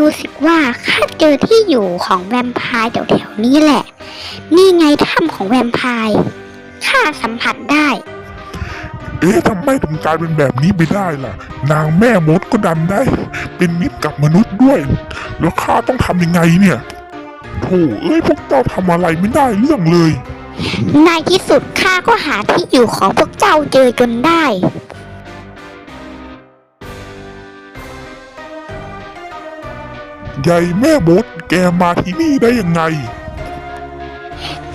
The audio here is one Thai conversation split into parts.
รู้สึกว่าข้าเจอที่อยู่ของแวมไพร์แถวๆนี้แหละ นี่ไงถ้ำของแวมไพร์ข้าสัมผัสได้ เอ๊ะทำไมถึงกลายเป็นแบบนี้ไปได้ล่ะ นางแม่มดก็ดันได้ เป็นมิตรกับมนุษย์ด้วย แล้วข้าต้องทำยังไงเนี่ยโธ่เอ้ยพวกเจ้าทำอะไรไม่ได้เรื่องเลย ในที่สุดข้าก็หาที่อยู่ของพวกเจ้าเจอจนได้ ใหญ่แม่มดแกมาที่นี่ได้ยังไง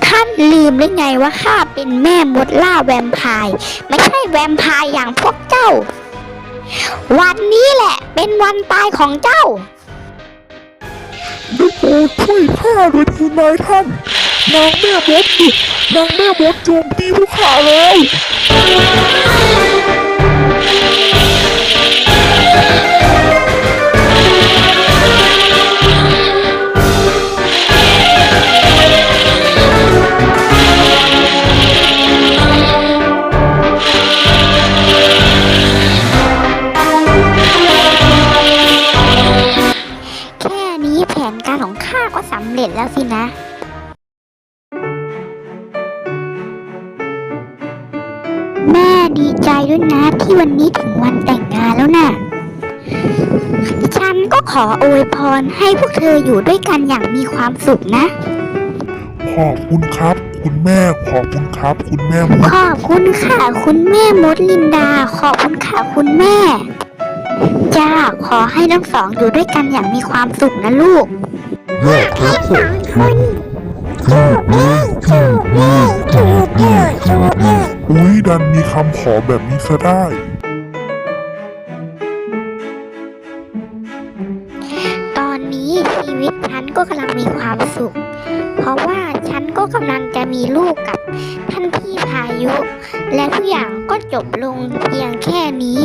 ท่านลืมหรือไงว่าข้าเป็นแม่มดล่าแวมไพร์ไม่ใช่แวมไพร์อย่างพวกเจ้า วันนี้แหละเป็นวันตายของเจ้าได้โปรดช่วยข้าด้วยเถิดนายท่าน นางแม่มดหยุดนางแม่มดโจมตีพวกข้าแล้ว การของข้าก็สำเร็จแล้วสินะแม่ดีใจด้วยนะที่วันนี้ถึงวันแต่งงานแล้วน่ะ ฉันก็ขออวยพรให้พวกเธออยู่ด้วยกันอย่างมีความสุขนะ ขอบคุณครับ คุณแม่ขอบคุณครับ คุณแม่มดขอบคุณค่ะ คุณแม่มดลินดา ขอบคุณค่ะคุณแม่ จ้า ขอให้ทั้งสองอยู่ด้วยกันอย่างมีความสุขนะลูก แยกครับพวกมันถูกแน่ถูกแน่ถูกแน่ถูกแน่อุ้ยดันมีคำขอแบบนี้ซะได้ ตอนนี้ชีวิตฉันก็กำลังมีความสุข เพราะว่าฉันก็กำลังจะมีลูกกับท่านพี่พายุ และทุกอย่างก็จบลงเพียงแค่นี้